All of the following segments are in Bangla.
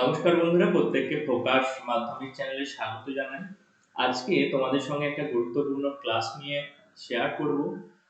নমস্কার বন্ধুরা, প্রত্যেককে প্রকাশ মাধ্যমিক চ্যানেলে স্বাগত জানাই। আজকে তোমাদের সঙ্গে একটা গুরুত্বপূর্ণ ক্লাস নিয়ে শেয়ার করব।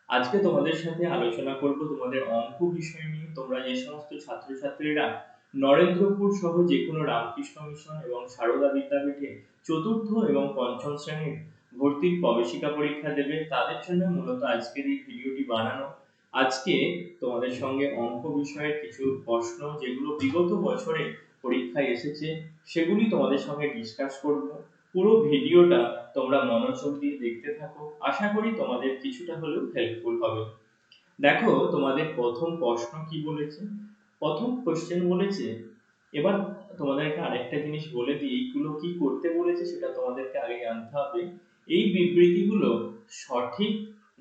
আজকে তোমাদের সাথে আলোচনা করব তোমাদের অঙ্ক বিষয় নিয়ে। তোমরা যে সমস্ত ছাত্রছাত্রীরা নরেন্দ্রপুর সহ যে কোনো রামকৃষ্ণ মিশন এবং সারদা বিদ্যাপীঠে চতুর্থ এবং পঞ্চম শ্রেণির ভর্তির প্রবেশিকা পরীক্ষা দেবে, তাদের জন্য মূলত আজকের এই ভিডিওটি বানানো। আজকে তোমাদের সঙ্গে অঙ্ক বিষয়ের কিছু প্রশ্ন, যেগুলো বিগত বছরে পরীক্ষায় এসেছে, সেগুলি তোমাদের সঙ্গে ডিসকাস করব। পুরো ভিডিওটা তোমরা মনোযোগ দিয়ে দেখতে থাকো। আশা করি তোমাদের কিছুটা হলেও হেল্পফুল হবে। দেখো, তোমাদের প্রথম প্রশ্ন কি বলেছে? প্রথম কোশ্চেন বলেছে, এবার তোমাদেরকে আরেকটা জিনিস বলে দিই, এইগুলো কি করতে বলেছে সেটা তোমাদেরকে আগে জানতে হবে। এই বিবৃতিগুলো সঠিক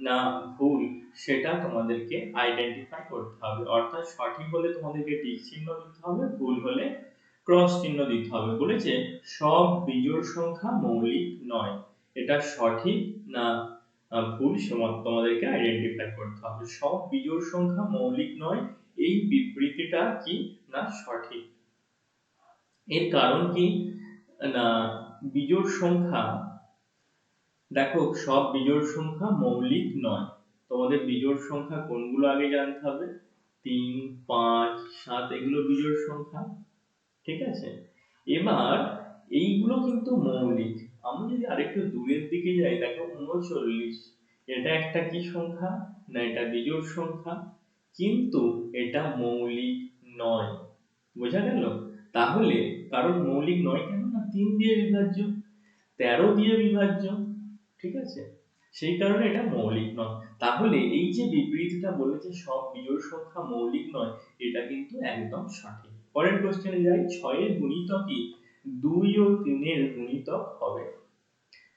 না ভুল সেটা তোমাদেরকে আইডেন্টিফাই করতে হবে। অর্থাৎ সঠিক হলে তোমাদেরকে টিক চিহ্ন দিতে হবে, ভুল হলে ক্রস চিহ্ন দিতে হবে। বলেছে, সব বিজোড় সংখ্যা মৌলিক নয়। এটা সঠিক না ভুল তোমাদেরকে আইডেন্টিফাই করতে হবে। সব বিজোড় সংখ্যা মৌলিক নয়, এই বিবৃতিটা কি না সঠিক? এর কারণ কি? না, বিজোড় সংখ্যা, দেখো, সব বিজোড় সংখ্যা মৌলিক নয়। তোমাদের বিজোড় সংখ্যা কোনগুলো আগে জানতে হবে? তিন, পাঁচ, সাত, এগুলো বিজোড় সংখ্যা। ঠিক আছে? এবার এইগুলো কিন্তু মৌলিক। আমি যদি আরেকটু দূরের দিকে যাই, দেখো উনচল্লিশ। এটা একটা কি সংখ্যা? না, এটা বিজোড় সংখ্যা। কিন্তু এটা মৌলিক নয়। বোঝা গেল? তাহলে কারণ মৌলিক নয় কেন না? তিন দিয়ে বিভাজ্য, তেরো দিয়ে বিভাজ্য, ঠিক আছে? সেই কারণে এটা মৌলিক নয়। তাহলে এই যে বিবৃতিটা বলেছে, সব বিজোড় সংখ্যা মৌলিক নয়, এটা কিন্তু একদম সঠিক। পরের কোশ্চেনে যাই। ছয়ের গুণিতকই দুই ও তিনের গুণিতক হবে।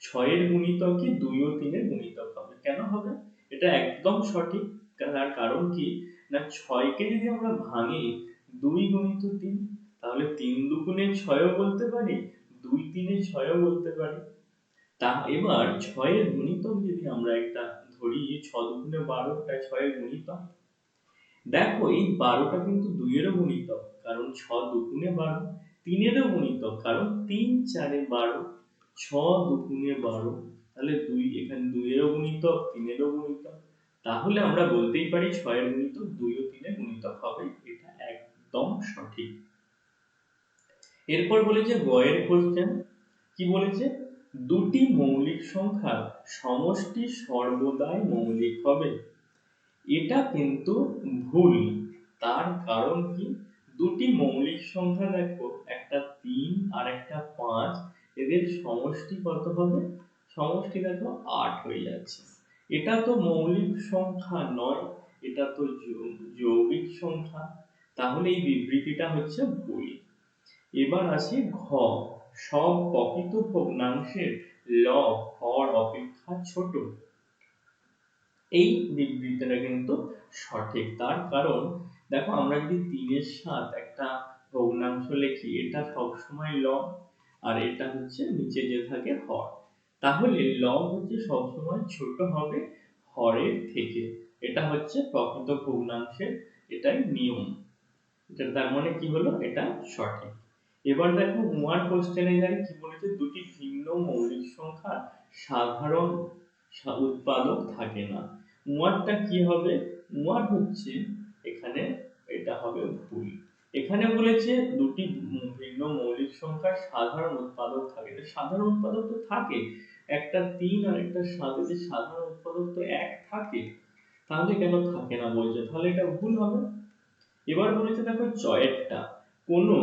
ছয়ের গুণিতকই দুই ও তিনের গুণিতক হবে। কেন হবে? এটা একদম সঠিক। তার কারণ কি? না, ছয়কে যদি আমরা ভাঙি দুই গুণিত তিন, তাহলে তিন দুগুণে ছয়ও বলতে পারি, দুই তিনে ছয়ও বলতে পারি। তা এবার ছয়ের গুণিতক যদি আমরা একটা ধরি, ছ দুগুণে বারোটা ছয়ের গুণিতক। দেখো, এই বারোটা কিন্তু দুইয়েরও গুণিতক। কারণ ছ দুগুণে বারো, তিনেরও গুণিতক, কারণ তিন চারে বারো, ছ দুগুণে বারো, তাহলে দুই, এখানে দুইয়েরও গুণিতক, তিনেরও গুণিতক। তাহলে আমরা বলতেই পারি ছয়ের গুণিতক দুই ও তিনের গুণিতক হবে, এটা একদম সঠিক। এরপর বলেছে গয়ের কোশ্চেন কি বলেছে? দুটি মৌলিক সংখ্যার সমষ্টি সর্বদাই মৌলিক হবে। এটা কিন্তু ভুল, তার কারণ কি? দুটি মৌলিক সংখ্যা দেখো, একটা তিন আর একটা পাঁচ। এদের সমষ্টি কত হবে? সমষ্টি দেখো, আট হয়ে যাচ্ছে। এটা তো মৌলিক সংখ্যা নয়, এটা তো যৌগিক সংখ্যা। তাহলে এই বিবৃতিটা হচ্ছে ভুল। এবার আসি ঘ। সব প্রকৃত ভগ্নাংশের লব, হর, অপেক্ষা ছোট। এই বিবৃতিটা কিন্তু সঠিক। তার কারণ দেখো আমরা যদি তিনের সাত একটা ভগ্নাংশ লিখি, এটা সবসময় লব আর এটা হচ্ছে নিচে যে থাকে হর। তাহলে লব হচ্ছে সবসময় ছোট হবে হরের থেকে। এটা হচ্ছে প্রকৃত ভগ্নাংশের এটাই নিয়ম। এটা তার মানে কি হলো? এটা সঠিক। এবার দেখো ওয়ান কোশ্চেনে যাই কি বলেছে? দুটি ভিন্ন মৌলিক সংখ্যা সাধারণ উৎপাদক থাকে না। ওয়ানটা কি হবে? ওয়ান হচ্ছে এখানে এটা হবে ভুল। এখানে বলেছে দুটি ভিন্ন মৌলিক সংখ্যার সাধারণ উৎপাদক থাকে। সাধারণ উৎপাদক তো থাকে। একটা তিন আর একটা সাত এদের সাধারণ উৎপাদক তো এক থাকে, তাহলে কেন থাকে না বলছে? তাহলে এটা ভুল হবে। এবার বলেছে দেখো চয়েরটা, কোনো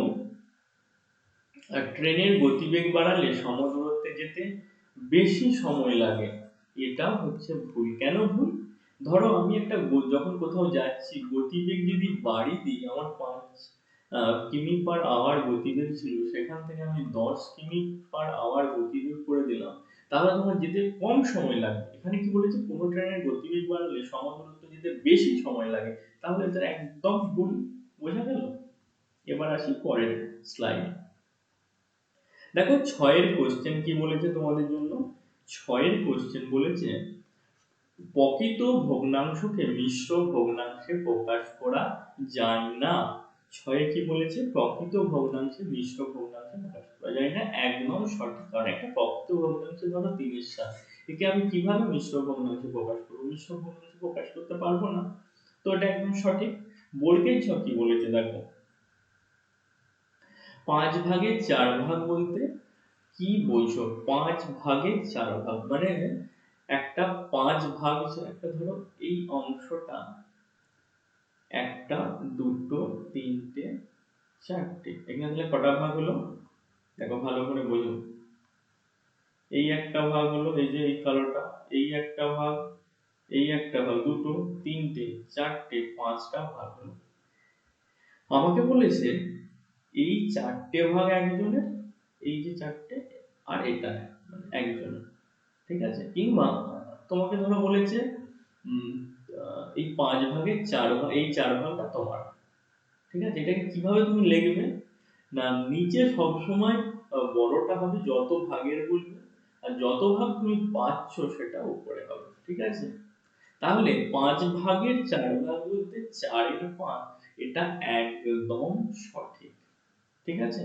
ট্রেনের গতিবেগ বাড়ালে সমদূরত্বে যেতে বেশি সময় লাগে। এটা হচ্ছে ভুল। কেন ভুল? ধরো আমি একটা যখন কোথাও যাচ্ছি, গতিবেগ যদি বাড়ি দিই, আমার পাঁচ কিমি পার আওয়ার গতিবেগ ছিল, সেখান থেকে আমি দশ কিমি পার আওয়ার গতিবেগ করে দিলাম, তাহলে তোমার যেতে কম সময় লাগবে। এখানে কি বলেছে? কোনো ট্রেনের গতিবেগ বাড়ালে সমদূরত্ব যেতে বেশি সময় লাগে। তাহলে এটা একদম ভুল, বোঝা গেল? এবার আসি পরের স্লাইড দেখো, ছয়ের কোশ্চেন কি বলেছে তোমাদের জন্য? ছয়ের কোশ্চেন বলেছে প্রকৃত ভগ্নাংশকে, মিশ্র ভগ্নাংশে প্রকাশ করা যায় না। ছয়ে কি বলেছে? প্রকৃত ভগ্নাংশে, মিশ্র ভগ্নাংশে প্রকাশ করা যায় না। একদম সঠিক কারণ। একটা প্রকৃত ভগ্নাংশে ধরো তিনের সাত একে আমি কীভাবে মিশ্র ভগ্নাংশে প্রকাশ করব? মিশ্র ভগ্নাংশে প্রকাশ করতে পারব না। তো এটা একদম সঠিক। বর্গের ছ কি বলেছে দেখো? পাঁচ ভাগে চার ভাগ বলতে কি বলছো পাঁচ ভাগে চার ভাগ। মানে একটা পাঁচ ভাগ একটা, ধরো এই অংশটা একটা, দুটো, তিনটে, চারটে। এখানে তাহলে কটা ভাগ হলো? দেখো ভালো করে বোঝো। এই একটা ভাগ হলো, এই যে এই কালোটা, এই একটা ভাগ, এই একটা ভাগ, দুটো, তিনটে, চারটে, পাঁচটা ভাগ হলো। আমাকে বলেছে, এই চারটে ভাগ একজনের, এই যে চারটে, আর এটা মানে একজনের। ঠিক আছে? কিংবা তোমাকে ধরো বলেছে এই পাঁচ ভাগের চার ভাগ, এই চার ভাগটা তোমার। ঠিক আছে? এটাকে কীভাবে তুমি লিখবে? না, নিচে সবসময় বড়টা হবে যত ভাগের বলবে আর যত ভাগ তুমি পাচ্ছ সেটা উপরে হবে। ঠিক আছে? তাহলে পাঁচ ভাগের চার ভাগ বলতে চারের পাঁচ, এটা একদম সঠিক। ঠিক আছে?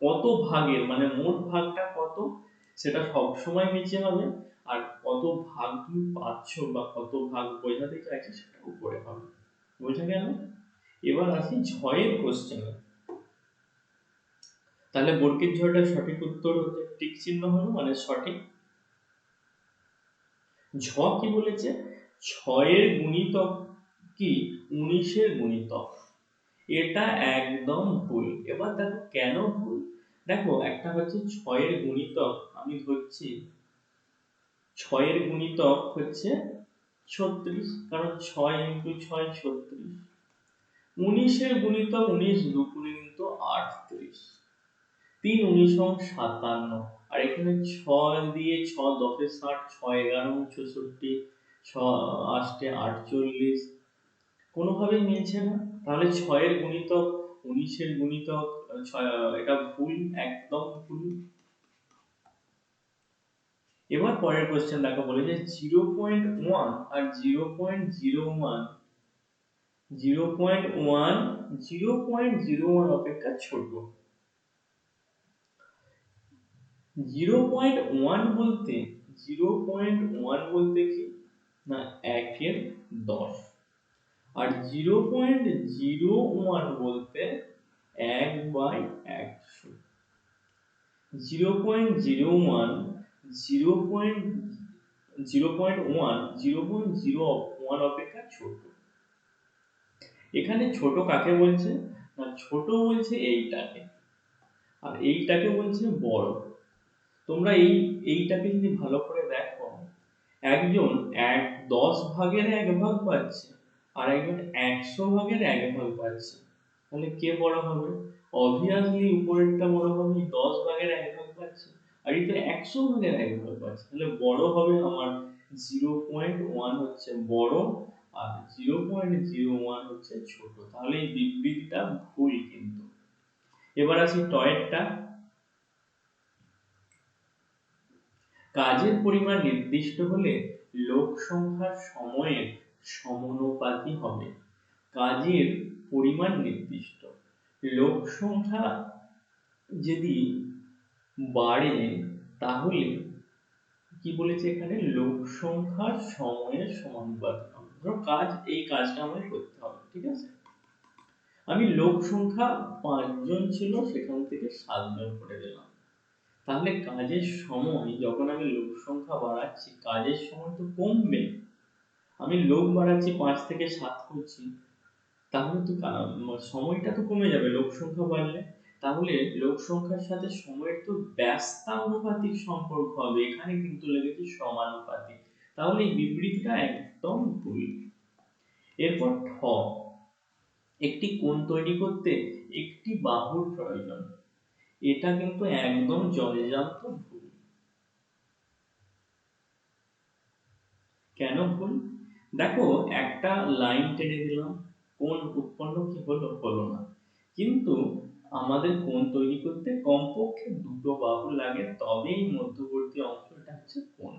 কত ভাগের মানে মোট ভাগটা কত? সেটা সব সময় নিচে হবে, আর কত ভাগ তুমি পাচ্ছ বা কত ভাগ বোঝাতে চাইছে সেটা উপরে হবে। বোঝা গেল এবার আসি ছয়ের কোশ্চেনে তাহলে বর্গের ঝড়টা সঠিক উত্তর হচ্ছে টিক চিহ্ন হলো মানে সঠিক। ঝ কি বলেছে? ছয়ের গুণিতক কি? উনিশের গুণিতক। এটা একদম ভুল। এবার দেখো কেন ভুল? দেখো একটা হচ্ছে ছয়ের গুণিতক। আমি ধরছি ছয়ের গুণিতক হচ্ছে ছত্রিশ, কারণ ছয় ইন্টু ছয় ছত্রিশ। উনিশের গুণিতক উনিশ দুপুরে কিন্তু আটত্রিশ। তিন উনিশ সাতান্ন। আর এখানে ছয় দিয়ে ছ দশে ষাট, ছয় এগারো, চৌষট্টি ছ আষ্টে আটচল্লিশ। কোনোভাবেই মিলছে না। তাহলে ছয়ের গুণিতক, উনিশের গুণিতক, ছয় এটা ভুল, একদম ভুল। এবার পরের কোশ্চেন দেখো বলে যে জিরো পয়েন্ট ওয়ান আর zero point zero one zero point one zero point zero one অপেক্ষা ছোট। জিরো পয়েন্ট ওয়ান বলতে জিরো পয়েন্ট ওয়ান বলতে কি? না, একের দশ। আর জিরো পয়েন্ট জিরো ওয়ান বলতে এক বাই একশো। Zero point zero one zero point zero point one zero point zero one অপেক্ষা ছোট। এখানে ছোট কাকে বলছে? না, ছোট বলছে এইটাকে। আর এইটাকে বলছে বড়। তোমরা এই, এইটাকে যদি ভালো করে দেখো, একজন এক দশ ভাগের এক ভাগ পাচ্ছে, আর একজন একশো ভাগের এক ভাগ পাচ্ছে। তাহলে কে বড় হবে? অবভিয়াসলি উপরেরটা বড় হবে, দশ ভাগের এক ভাগ পাচ্ছে। আর এটা একশো ভাগের এক ভাগ তাহলে বড় হবে আমার জিরো পয়েন্ট ওয়ান হচ্ছে বড় আর জিরো পয়েন্ট জিরো ওয়ান হচ্ছে ছোট। তাহলে এই বিবৃতিটা ভুল কিন্তু। এবার আসি কাজের পরিমাণ নির্দিষ্ট হলে লোক সংখ্যার সময়ের সমানুপাতি হবে। কাজের পরিমাণ নির্দিষ্ট। লোক সংখ্যা যদি বাড়ে তাহলে কি বলেছে এখানে? লোক সংখ্যার সময়ের সমানুপাতি। ধরো কাজ, এই কাজটা আমাকে করতে হবে, ঠিক আছে? আমি লোক সংখ্যা পাঁচজন ছিল, সেখান থেকে সাতজন করে দিলাম। তাহলে কাজের সময় যখন আমি লোক সংখ্যা বাড়াচ্ছি, কাজের সময় তো কমবে। আমি লোক বাড়াচ্ছি, পাঁচ থেকে সাত করছি, তাহলে তো সময়টা তো কমে যাবে লোক সংখ্যা বাড়লে। তাহলে লোক সংখ্যার সাথে সময়ের তো ব্যস্তানুপাতিক সম্পর্ক হবে। এখানে কিন্তু লেগেছে সমানুপাতিক। তাহলে এই বিবৃতিটা একদম ভুল। এরপর ঠ। একটি কোণ তৈরি করতে একটি বাহুর প্রয়োজন। এটা কিন্তু একদম জলজান্ত ভুল। কেন ভুল? দেখো, একটা লাইন টেনে দিলাম কোন উৎপন্ন কি হলো? হলো না। কিন্তু আমাদের কোন তৈরি করতে কমপক্ষে দুটো বাহু লাগে, তবেই মধ্যবর্তী অংশটা হচ্ছে কোন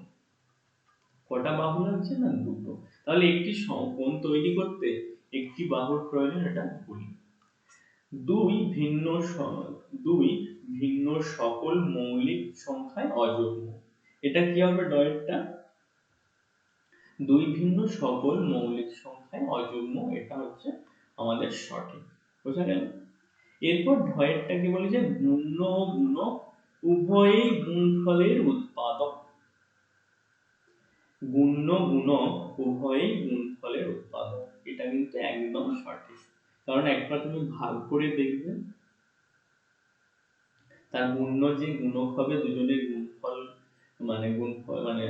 কটা বাহু লাগছে না? দুটো। তাহলে একটি কোন তৈরি করতে একটি বাহুর প্রয়োজন, এটা ভুল দুই ভিন্ন দুই ভিন্ন সকল মৌলিক সংখ্যায় অযুগ্ম এটা কি হবে ডয়েরটা দুই ভিন্ন সকল মৌলিক সংখ্যায় অযুগ্ম এটা হচ্ছে আমাদের সঠিক। বোঝা গেল? এরপর ঢয়েরটা কি বলে যে গুণ্য ও গুণক উভয়ই গুণফলের উৎপাদক। গুণ্য গুণক উভয়ই গুণফলের উৎপাদক। এটা কিন্তু একদম সঠিক। কারণ একবার তুমি ভাগ করে দেখবে, তার গুণ্য যে গুণক হবে দুজনের গুণফল মানে গুণফল মানে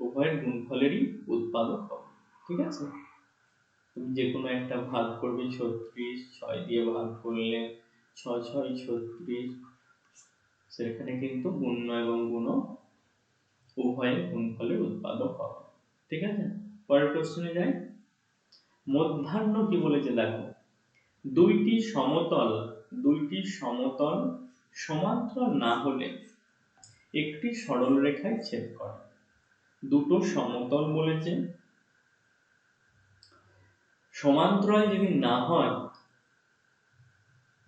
উভয়ের গুণফলেরই উৎপাদক হবে। ঠিক আছে? তুমি যে কোনো একটা ভাগ করবে ছত্রিশ, ছয় দিয়ে ভাগ করলে ছয় ছয়, ছত্রিশ। সেখানে কিন্তু গুণ্য এবং গুণ উভয়ের গুণফলের উৎপাদক হবে। ঠিক আছে? পরের প্রশ্নে যাই। মধ্যাহ্ন কি বলেছে দেখো? দুইটি সমতল দুইটি সমতল সমান্তরাল না হলে একটি সরল রেখায় ছেদ করে। দুটো সমতল বলেছে সমান্তরাল যদি না হয়,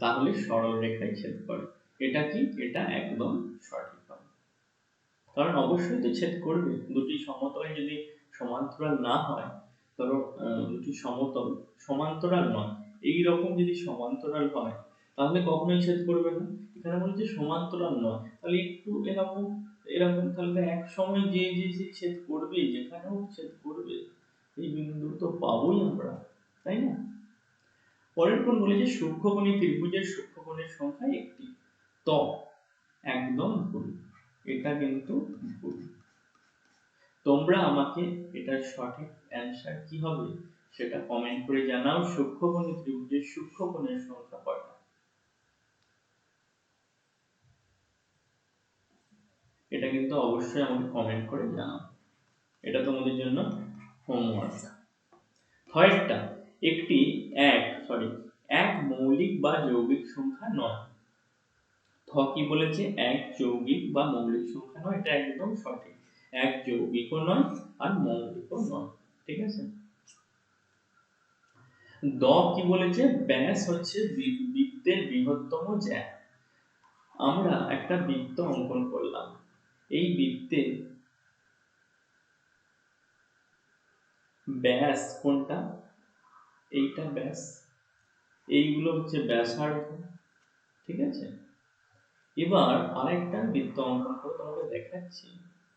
তাহলে সরল রেখায় ছেদ করে। এটা কি? এটা একদম সঠিক হবে। কারণ অবশ্যই তো ছেদ করবে। দুটি সমতল যদি সমান্তরাল না হয়, ধরো দুটি সমতল সমান্তরাল নয়, এই রকম যদি সমান্তরাল হয়, তাহলে কখনোই ছেদ করবে না। এখানে বলছে সমান্তরাল নয়, তাহলে একটু এরকম এরকম, তাহলে এক সময় যে যে ছেদ করবে, যেখানেও ছেদ করবে, এই বিন্দু তো পাবোই আমরা। তাই না? পরের কোণ বলে যে সূক্ষ্মকোণী ত্রিভুজের সূক্ষ্মকোণের সংখ্যা একটি। ত, একদম ভুল। এটা কিন্তু ভুল। তোমরা আমাকে এটার সঠিক অ্যান্সার কি হবে সেটা কমেন্ট করে জানাও, সূক্ষ্মকোণী ত্রিভুজের সূক্ষ্মকোণের সংখ্যা কয়টা। এটা কিন্তু অবশ্যই আমাকে কমেন্ট করে জানাও। এটা তোমাদের জন্য হোমওয়ার্ক থার্ডটা একটি এক সরি এক মৌলিক বা যৌগিক সংখ্যা নয়। থ কি বলেছে? এক যৌগিক বা মৌলিক সংখ্যা নয়, এটা একদম সঠিক। এক যৌগিকও নয় আর মৌলিকও নয়, ঠিক আছে? দ কি বলেছে? ব্যাস হচ্ছে বৃত্তের বৃহত্তম জ্যা। আমরা একটা বৃত্ত অঙ্কন করলাম। এই বৃত্তে ব্যাস কোনটা? এইটা ব্যাস। এইগুলো হচ্ছে ব্যাসার্ধ, ঠিক আছে? এবার আরেকটা বৃত্ত অঙ্কন করে তোমাকে দেখাচ্ছি,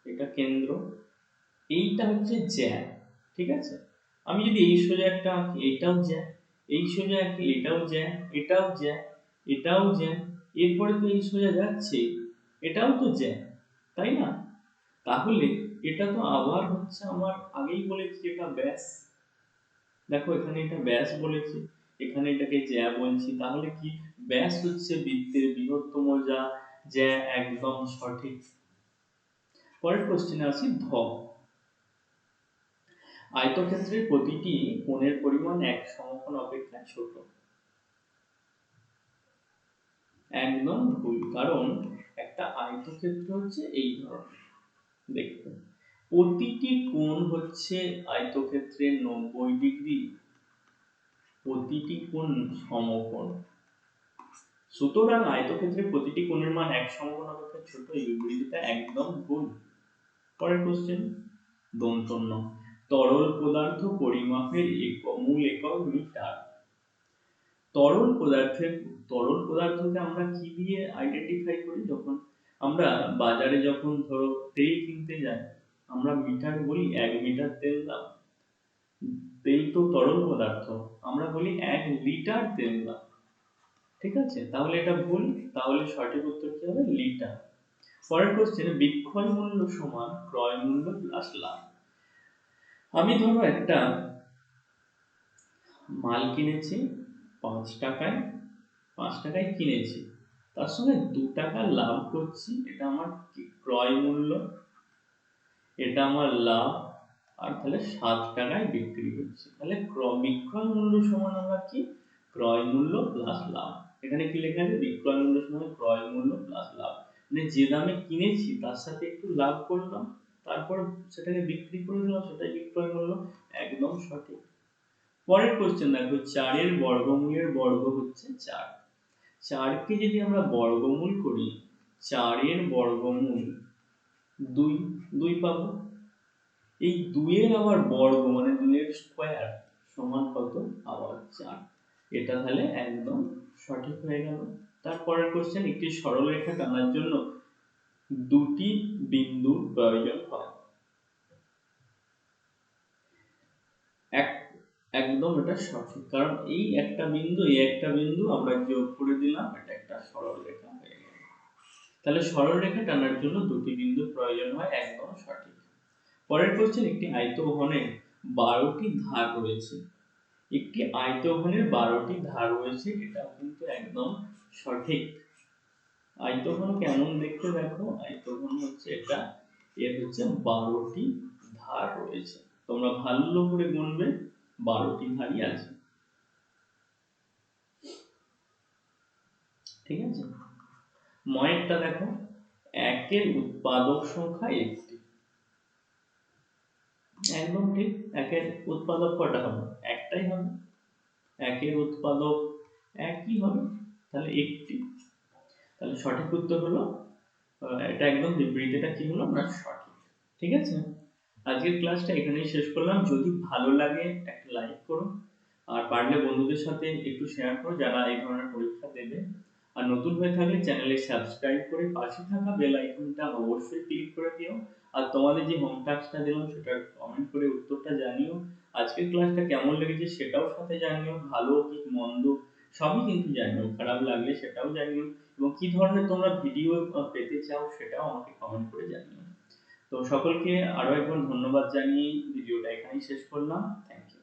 এটা কেন্দ্র। এইটা হচ্ছে জ্যা, ঠিক আছে? আমি যদি এই সোজা একটা আঁকি, এটাও জ্যা, এই সোজা আঁকি, এটাও জ্যা এটাও জ্যা এটাও জ্যা, এরপরে তো এই সোজা যাচ্ছে, এটাও তো জ্যা, তাই না? তাহলে এটা তো আবার হচ্ছে আমার আগেই বলেছি এটা ব্যাস। দেখো, এখানে এটা ব্যাস বলেছি, এখানে এটাকে জ্যা বলছি। তাহলে কি ব্যাস হচ্ছে বৃত্তের বৃহত্তম যা জ্যা একদম সঠিক? পরের কোশ্চেনে আসি, ধ। আয়তক্ষেত্রের প্রতিটি কোণের পরিমাণ এক সমকোণ অপেক্ষা ছোট। একদম ভুল, কারণ একটা আয়তক্ষেত্র হচ্ছে এই ধরনের। দেখতে প্রতিটি কোণ হচ্ছে আয়তক্ষেত্রের নব্বই ডিগ্রি। প্রতিটি কোণ সমকোণ। সুতরাং আয়তক্ষেত্রের প্রতিটি কোণের মান এক সমকোণ অপেক্ষা ছোট, এই একদম ভুল। পরের কোশ্চেন দন্তন্য। তরল পদার্থ পরিমাপের একক, মূল একক মিটার। তরল পদার্থের তরল পদার্থকে আমরা কি দিয়ে আইডেন্টিফাই করি? যখন আমরা বাজারে যখন ধরো তেল কিনতে যাই আমরা মিটার বলি এক মিটার তেল দাও তেল তো তরল পদার্থ, আমরা বলি এক লিটার তেল দাও ঠিক আছে? তাহলে এটা ভুল, তাহলে সঠিক উত্তর কি হবে? লিটার। পরের কোশ্চেন বিক্রয় মূল্য সমান ক্রয় মূল্য প্লাস লাভ। আমি ধরো একটা মাল কিনেছি, পাঁচ টাকায় পাঁচ টাকায় কিনেছি। তার সঙ্গে দু টাকা লাভ করছি, এটা আমার ক্রয় মূল্য? এটা আমার লাভ, আর তাহলে সাত টাকায় বিক্রি করছি তাহলে বিক্রয় মূল্য সমান আমরা কি? ক্রয় মূল্য প্লাস লাভ। এখানে কি লেখা আছে? বিক্রয় মূল্য সমান ক্রয় মূল্য প্লাস লাভ। মানে যে দামে কিনেছি, তার সাথে একটু লাভ করলাম, তারপর সেটাকে বিক্রি করে দিলাম, সেটাই বিক্রয় মূল্য। একদম সঠিক। পরের কোশ্চেন দেখো, চারের বর্গমূলের বর্গ হচ্ছে চার। চারকে যদি আমরা বর্গমূল করি, চারের বর্গমূল দুই দুই পাবো। এই দুইয়ের আবার বর্গ মানে দুইয়ের স্কোয়ার সমান কত? আবার চার। এটা তাহলে একদম সঠিক হয়ে গেল। তারপরের কোশ্চেন একটি সরলরেখা টানার জন্য দুটি বিন্দুর প্রয়োজন হয়। এক, একদম এটা সঠিক। কারণ এই একটা বিন্দু, এই একটা বিন্দু আমরা যোগ করে দিলাম, এটা একটা সরলরেখা হয়ে তাহলে সরলরেখা টানার জন্য দুটি বিন্দুর প্রয়োজন হয় একদম সঠিক। পরের কোশ্চেন একটি আয়তঘনের বারোটি ধার রয়েছে। একটি আয়তঘনের বারোটি ধার রয়েছে, এটা কিন্তু একদম সঠিক। আয়তঘন কেমন দেখতে দেখো? আয়তঘন হচ্ছে এটা, এর হচ্ছে বারোটি ধার রয়েছে। তোমরা ভালো করে গুনবে, বারোটি ধারই আছে। ঠিক আছে? ময়েরটা দেখো, একের উৎপাদক সংখ্যা একটি। একদম ঠিক, একের উৎপাদক কটা হবে? একটাই হবে। একের উৎপাদক একই হবে, তাহলে একটি। তাহলে সঠিক উত্তর হলো এটা একদম বিপরীত, এটা কি হলো? না, সঠিক। ঠিক আছে? আজকের ক্লাসটা এখানেই শেষ করলাম। যদি ভালো লাগে, একটা লাইক করো। আর পারলে বন্ধুদের সাথে একটু শেয়ার করো, যারা এই ধরনের পরীক্ষা হয়ে থাকলে চ্যানেলে সাবস্ক্রাইব করে পাশে থাকা বেল আইকনটা অবশ্যই ক্লিক করে দিও। আর তোমাদের যে হোম টাস্কটা দিলাম, সেটার কমেন্ট করে উত্তরটা জানিও। আজকের ক্লাসটা কেমন লেগেছে সেটাও সাথে জানিও। ভালো কি মন্দ সবই কিন্তু জানিও। খারাপ লাগলে সেটাও জানিও। এবং কি ধরনের তোমরা ভিডিও পেতে চাও সেটাও আমাকে কমেন্ট করে জানিও। তো সকলকে আরও একবার ধন্যবাদ জানিয়ে ভিডিওটা এখানেই শেষ করলাম। Thank you